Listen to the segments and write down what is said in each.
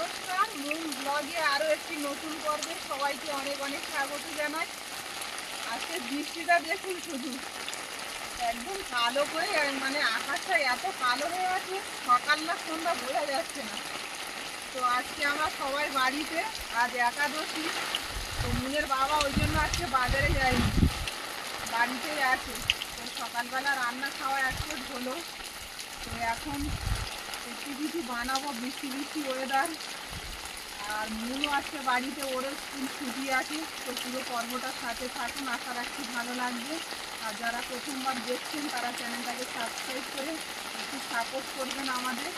নমস্কার মুন ব্লগে আরও একটি নতুন পর্বে সবাইকে অনেক অনেক স্বাগত জানাই। আজকে বৃষ্টিটা দেখুন শুধু। একদম কালো করে মানে আকাশটা এত কালো হয়ে আছে, সকাল না সন্ধ্যা বোঝা যাচ্ছে না। তো আজকে আমরা সবাই বাড়িতে, আজ একাদশী, তো মুনের বাবা ওই জন্য আজকে বাজারে যায়নি, বাড়িতেই আছে। তো সকালবেলা রান্না খাওয়া একটু হলো। তো এখন একটু কিছু বানাবো, বৃষ্টি বৃষ্টি ওয়েদার আর মুনও আছে বাড়িতে, ওরও স্কুল ছুটি আছে, তো পুরো পর্বটার সাথে থাকুন, আশা রাখছি ভালো লাগবে। আর যারা প্রথমবার দেখছেন, তারা চ্যানেলটাকে সাবস্ক্রাইব করে একটু সাপোর্ট করবেন আমাদের।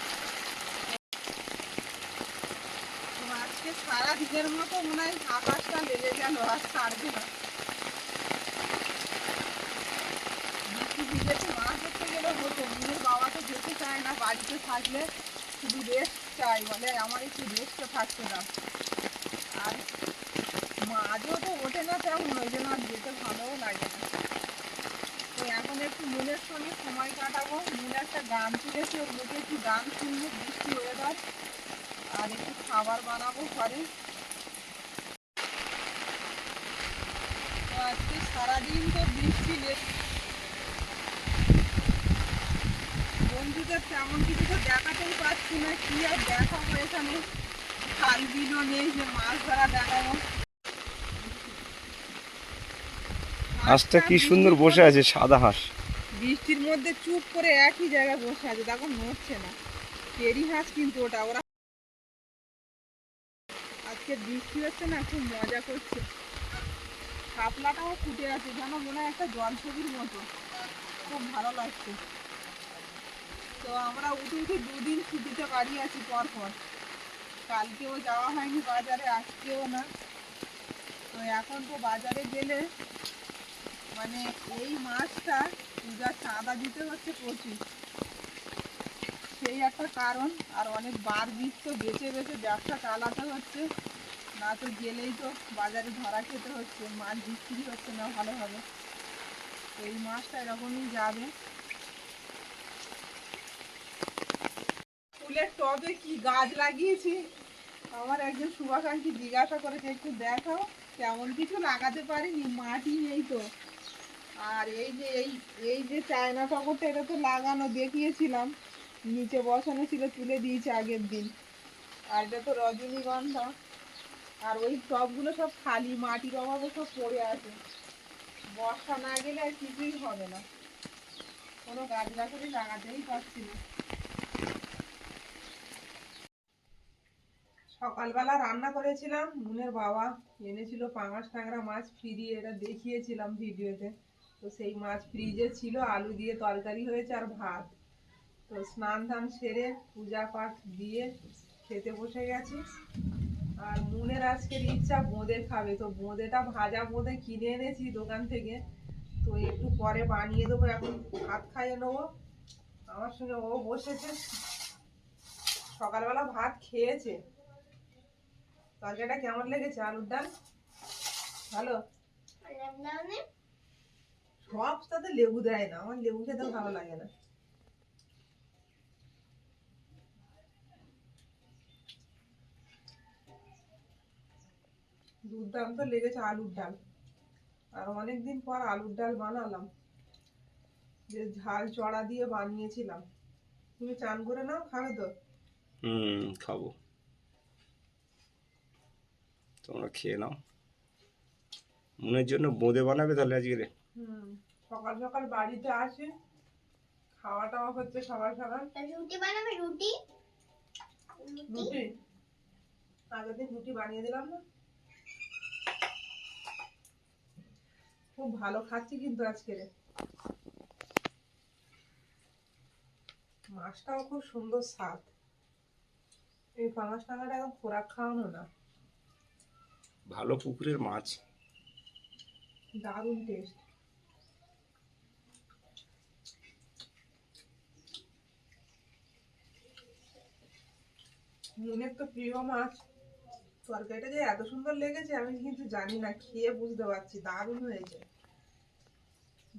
আজকে সারা দিনের মতো মনে হয় আকাশটা লেগে গেল, আর ছাড়বে না। বৃষ্টি ভিজেতে মাছ ধরতে গেলে হতো মুনের বাবা তো যেতে চায় না, বাড়িতে থাকলে শুধু রেস্ট চাই বলে, আমার একটু রেস্টে থাকতে দাও আর মাঝও তো ওঠে না তেমন, ওই জন্য আর যেতে ভালোও লাগে না। তো এখন একটু মনের সঙ্গে সময় কাটাবো, মনে একটা গান তুলেছে ওর মুখে একটু গান শুনব, বৃষ্টি ওয়েদার আর একটু খাবার বানাবো ঘরে। তো আজকে সারাদিন তো বৃষ্টি লেগে বন্ধুদের তেমন কিছু তো দেখাতেই পাচ্ছি না কি আর দেখাবো এখানে? খাল বিলও নেই যে মাছ ধরা দেখাবো। হাঁসটা কি সুন্দর বসে আছে সাদা হাঁস। বৃষ্টির মধ্যে চুপ করে একই জায়গায় বসে আছে দেখো নড়ছে না। টেরি হাঁস কিন্তু ওটা ওরা আজকে বৃষ্টি হচ্ছে না খুব মজা করছে। শাপলাটাও ফুটে আছে যেন মনে হয় একটা জল ছবির মতো। খুব ভালো লাগছে। তো আমরা উঠে উঠে দুদিন ছুটিতে বাড়ি আছি পর পর কালকেও যাওয়া হয়নি বাজারে, আজকেও না। তো এখন তো বাজারে গেলে মানে এই মাছটা পূজা চাঁদা দিতে হচ্ছে প্রচুর সেই একটা কারণ, আর অনেক বার বীজ তো বেছে বেছে ব্যবসা চালাতে হচ্ছে। না তো গেলেই তো বাজারে ধরা খেতে হচ্ছে, মাছ বিক্রি হচ্ছে না ভালোভাবে। এই মাছটা এরকমই যাবে। ফুলের টবে কি গাছ লাগিয়েছি? আমার একজন শুভাকাঙ্ক্ষী জিজ্ঞাসা করেছে, একটু দেখাও তেমন কিছু লাগাতে পারিনি, মাটি নেই তো। আর এই যে, এই এই যে চায়না টগরটা, এটা তো লাগানো, দেখিয়েছিলাম। নিচে বসানো ছিল, তুলে দিয়েছে আগের দিন। আর এটা তো রজনীগন্ধা। আর ওই টবগুলো সব খালি, মাটির অভাবে সব পড়ে আছে। বর্ষা না গেলে আর কিছুই হবে না। কোনো গাছ গাছালি লাগাতেই পারছি না। সকালবেলা রান্না করেছিলাম মুনের বাবা এনেছিল পাঙাশ ট্যাংরা মাছ ফিরিয়ে এটা দেখিয়েছিলাম ভিডিওতে। তো সেই মাছ ফ্রিজে ছিল, আলু দিয়ে তরকারি হয়েছে আর ভাত। তো স্নান ধান সেরে পূজা পাঠ দিয়ে খেতে বসে গেছি। আর মুনের আজকের ইচ্ছা বোঁদে খাবে। তো বোঁদেটা ভাজা বোঁদে কিনে এনেছি দোকান থেকে। তো একটু পরে বানিয়ে দেবো, এখন ভাত খাইয়ে নেব। আমার সঙ্গে ও বসেছে। সকালবেলা ভাত খেয়েছে। তরকারিটা কেমন লেগেছে আলুর ডাল? ভালো? সব সাথে লেবু দেয় না আমার লেবু খেতে ভালো লাগে না। দুর্দান্ত লেগেছে আলুর ডাল। আর অনেকদিন পর আলুর ডাল বানালাম। যে ঝাল চড়া দিয়ে বানিয়েছিলাম। তুমি চান করে নাও খাবে তো? হুম খাব। তোমরা খেয়ে নাও। মনের জন্য বোঁদে বানাবে তাহলে আজকে সকাল সকাল বাড়িতে আসে খাওয়া টাওয়া হচ্ছে সকাল সকাল। রুটি বানাবে রুটি? রুটি? আগের দিন রুটি বানিয়ে দিলাম না। খুব ভালো খাচ্ছি কিন্তু আজকে রে। মাছটাও খুব সুন্দর স্বাদ। এই পাঙাশ টাকাটা একদম খোরাক খাওয়ানো না। ভালো পুকুরের মাছ। দারুণ টেস্ট মনের তো প্রিয় মাছ। তরকারিটা যে এত সুন্দর লেগেছে আমি কিন্তু জানি না খেয়ে বুঝতে পারছি। দারুণ হয়েছে।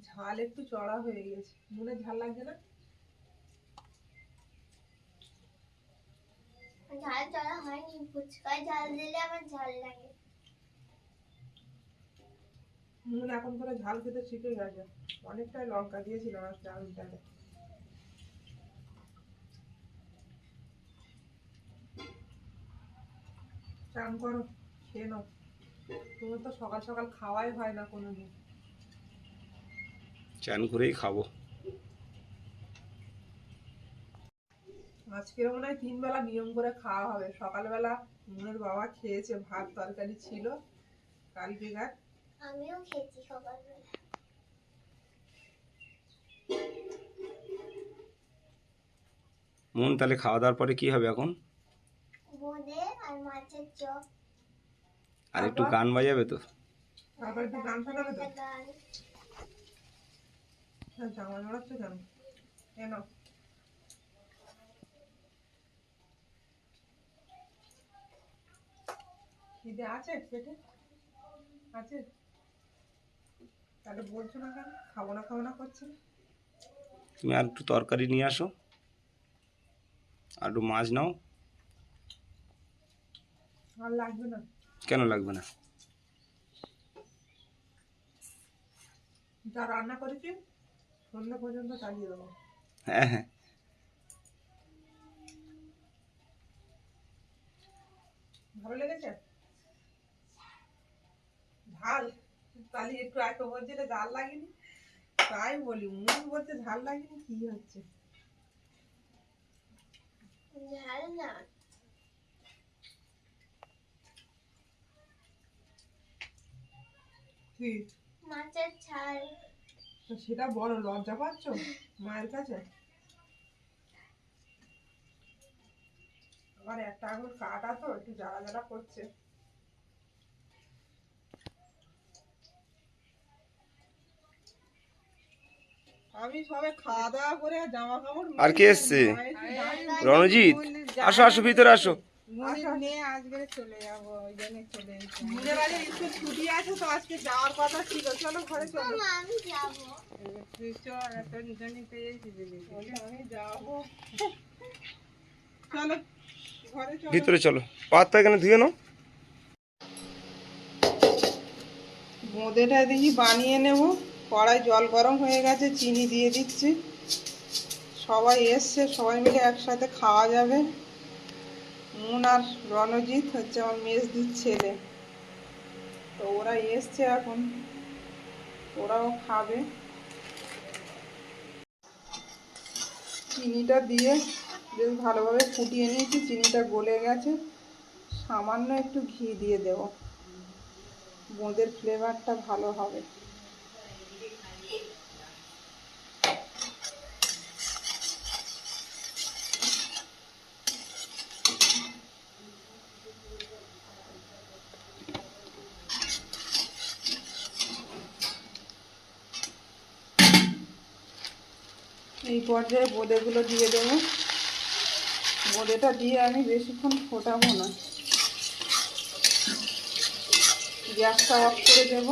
ঝাল একটু চড়া হয়ে গেছে। মনে ঝাল লাগছে না? ঝাল চড়া হয়নি। ফুচকায় ঝাল দিলে আমার ঝাল লাগে। নুন এখন করে ঝাল খেতে শিখে গেছে। অনেকটাই লঙ্কা দিয়েছিলাম আজকে আলুটাতে চান করো খেয়ে নাও। তোমার তো সকাল সকাল খাওয়াই হয় না কোনোদিন। চান করেই খাব। আজকে মনে হয় তিন বেলা নিয়ম করে খাওয়া হবে। সকালবেলা মুনের বাবা খেয়েছে ভাত তরকারি ছিল। কালকে কালকেকার আমিও খেয়েছি সকালবেলা মন তাহলে খাওয়া দাওয়ার পরে কি হবে এখন? বোঁদে আর মাছের চপ। আর একটু গান বাজাবে তো? একটু গান শোনাবে তো? গান। হ্যাঁ, জামা জড়াচ্ছ কেন? কেন খিদে আছে পেটে? আছে? তাহলে বলছো না কেন? খাব না খাব না করছে তুমি আর একটু তরকারি নিয়ে আসো। আর একটু মাছ নাও। আর লাগবে না। কেন লাগবে না? যা রান্না করেছি সন্ধ্যা পর্যন্ত চালিয়ে দেবো। হ্যাঁ হ্যাঁ। ভালো লেগেছে? ঝাল? তাহলে একটু এত বলছিল ঝাল লাগেনি। তাই বলি মুখ বলছে ঝাল লাগেনি কি হচ্ছে? ঝাল না। মাছের সেটা বড় লজ্জা পাচ্ছ? মায়ের কাছে? আবার একটা আঙুল কাটা তো একটু জ্বালা জ্বালা করছে। আমি সবে খাওয়া দাওয়া করে জামা কাপড় আর কে এসছে? রণজিৎ আসো আসো ভিতরে আসো। নিয়ে আজকে চলে যাব ওই জন্য চলে মুনের আগে স্কুল ছুটি আছে তো আজকে যাওয়ার কথা ছিল। চলো ঘরে চলো। মা, আমি আমি যাব। চলো ঘরে ভিতরে চলো। পাতটা এখানে ধুয়ে নাও। বোঁদেটা দেখি বানিয়ে নেব। কড়াই জল গরম হয়ে গেছে, চিনি দিয়ে দিচ্ছি। সবাই এসছে, সবাই মিলে একসাথে খাওয়া যাবে। মুন আর রণজিৎ হচ্ছে আমার মেজদির ছেলে। তো ওরা এসছে এখন, ওরাও খাবে। চিনিটা দিয়ে বেশ ভালোভাবে ফুটিয়ে নিয়েছি, চিনিটা গলে গেছে। সামান্য একটু ঘি দিয়ে দেবো। বোঁদের ফ্লেভারটা ভালো হবে। পর্যায়ে বোঁদেগুলো দিয়ে দেবো। বোঁদেটা দিয়ে আমি বেশিক্ষণ ফোটাবো না। গ্যাসটা অফ করে দেব।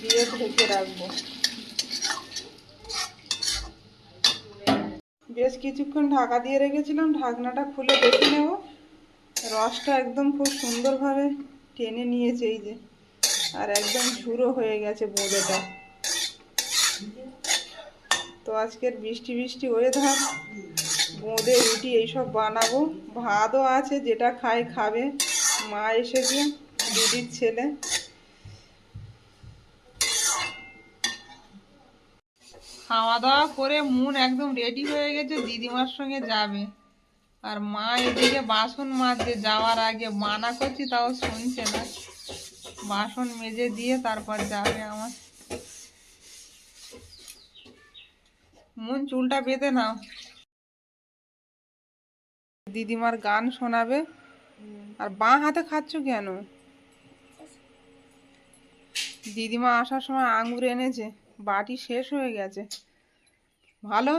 দিয়ে ঢেকে রাখব। বেশ কিছুক্ষণ ঢাকা দিয়ে রেখেছিলাম, ঢাকনাটা খুলে দেখে নেব। রসটা একদম খুব সুন্দরভাবে টেনে নিয়েছে এই যে। আর একদম ঝুরো হয়ে গেছে বোঁদেটা। তো আজকের বৃষ্টি বৃষ্টি ওয়েদার বোঁদে রুটি এইসব বানাবো। ভাতও আছে, যেটা খায় খাবে। মা এসেছে, দিদির ছেলে। খাওয়া দাওয়া করে মন একদম রেডি হয়ে গেছে, দিদিমার সঙ্গে যাবে। আর মা এদিকে বাসন মাজতে যাওয়ার আগে মানা করছি, তাও শুনছে না। বাসন মেজে দিয়ে তারপর যাবে আমার। মন চুলটা বেঁধে নাও। দিদিমার গান শোনাবে। আর বাঁ হাতে খাচ্ছ কেন? দিদিমা আসার সময় আঙুর এনেছে, বাটি শেষ হয়ে গেছে। ভালো?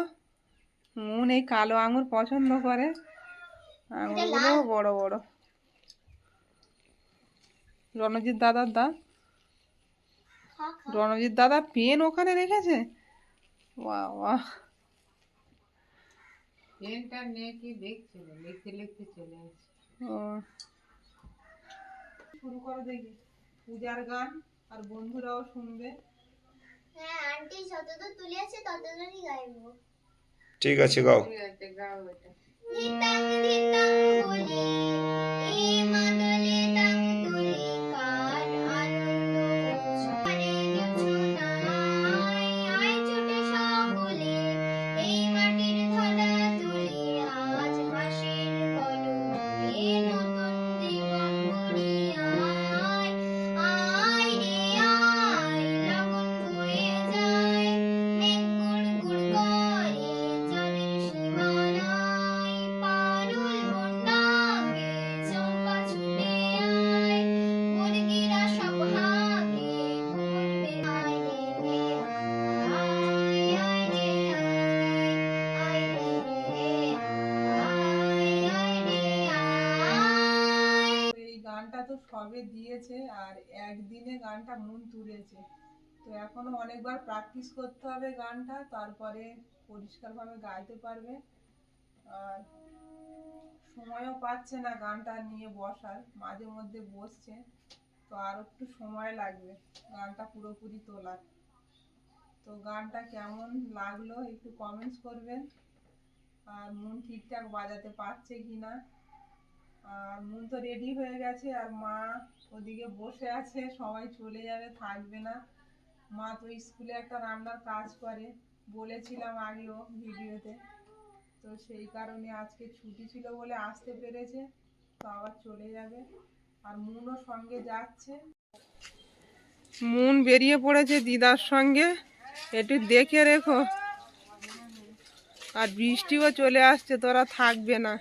মন এই কালো আঙুর পছন্দ করে। আঙুরগুলো বড় বড়। রণজিৎ দাদার রণজিৎ দাদা পেন ওখানে রেখেছে? বাবা। পেনটা নিয়ে কি দেখছিল লিখতে লিখতে চলে আসছে। শুরু করো দেখি। পূজার গান আর বন্ধুরাও শুনবে। হ্যাঁ আন্টি যতদূর তুলে আছে ততদূরই গাইবো। ঠিক আছে গাও। গাও এটা।「にたんにたんごに」সবে দিয়েছে আর একদিনে গানটা মন তুলেছে। তো এখনও অনেকবার প্র্যাকটিস করতে হবে গানটা, তারপরে পরিষ্কারভাবে গাইতে পারবে। আর সময়ও পাচ্ছে না গানটা নিয়ে বসার, মাঝে মধ্যে বসছে। তো আর একটু সময় লাগবে গানটা পুরোপুরি তোলার। তো গানটা কেমন লাগল একটু কমেন্টস করবেন। আর মন ঠিকঠাক বাজাতে পারছে কিনা। আর মন তো রেডি হয়ে গেছে আর মা ওদিকে বসে আছে, সবাই চলে যাবে, থাকবে না। মা তো স্কুলে একটা রান্নার কাজ করে, বলেছিলাম আগেও ভিডিওতে। তো সেই কারণে আজকে ছুটি ছিল বলে আসতে পেরেছে, তো আবার চলে যাবে। আর মুনও সঙ্গে যাচ্ছে। মুন বেরিয়ে পড়েছে দিদার সঙ্গে। একটু দেখে রেখো। আর বৃষ্টিও চলে আসছে, তোরা থাকবে না।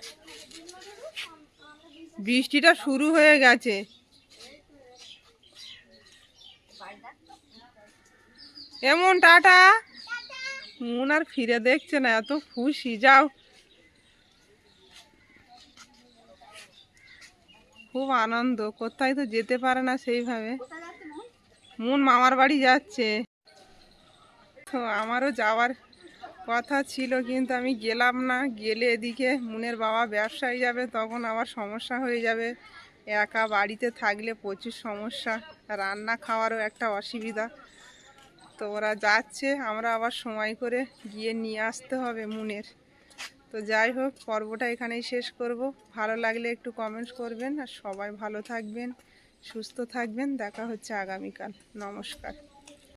বৃষ্টিটা শুরু হয়ে গেছে। এমন, টাটা? মন আর ফিরে দেখছে না, এত খুশি, যাও। খুব আনন্দ, কোথায় তো যেতে পারে না সেইভাবে। মন মামার বাড়ি যাচ্ছে। তো আমারও যাওয়ার কথা ছিল কিন্তু আমি গেলাম না। গেলে এদিকে মুনের বাবা ব্যবসায় যাবে, তখন আবার সমস্যা হয়ে যাবে। একা বাড়িতে থাকলে প্রচুর সমস্যা, রান্না খাওয়ারও একটা অসুবিধা। তো ওরা যাচ্ছে, আমরা আবার সময় করে গিয়ে নিয়ে আসতে হবে মুনের। তো যাই হোক, পর্বটা এখানেই শেষ করব। ভালো লাগলে একটু কমেন্টস করবেন। আর সবাই ভালো থাকবেন, সুস্থ থাকবেন। দেখা হচ্ছে আগামীকাল। নমস্কার।